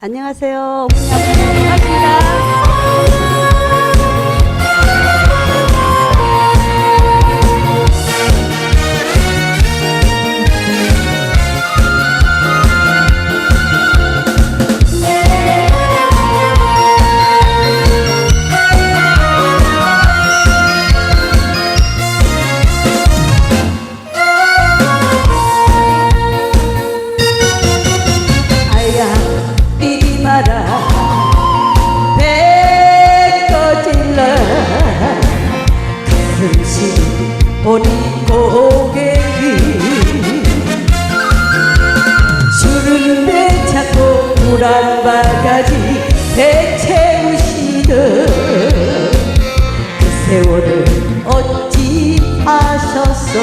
안녕하세요. 오픈이 반갑습니다. 한 바가지 되채우시던 그 세월을 어찌 하셨어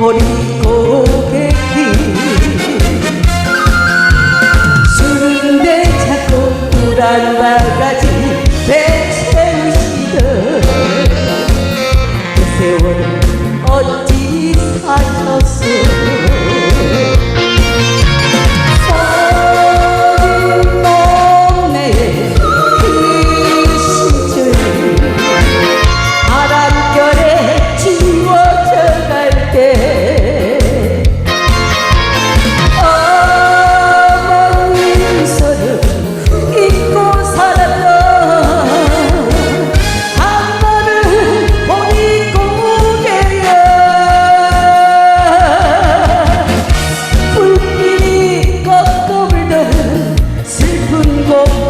버리고 객기. Akbar people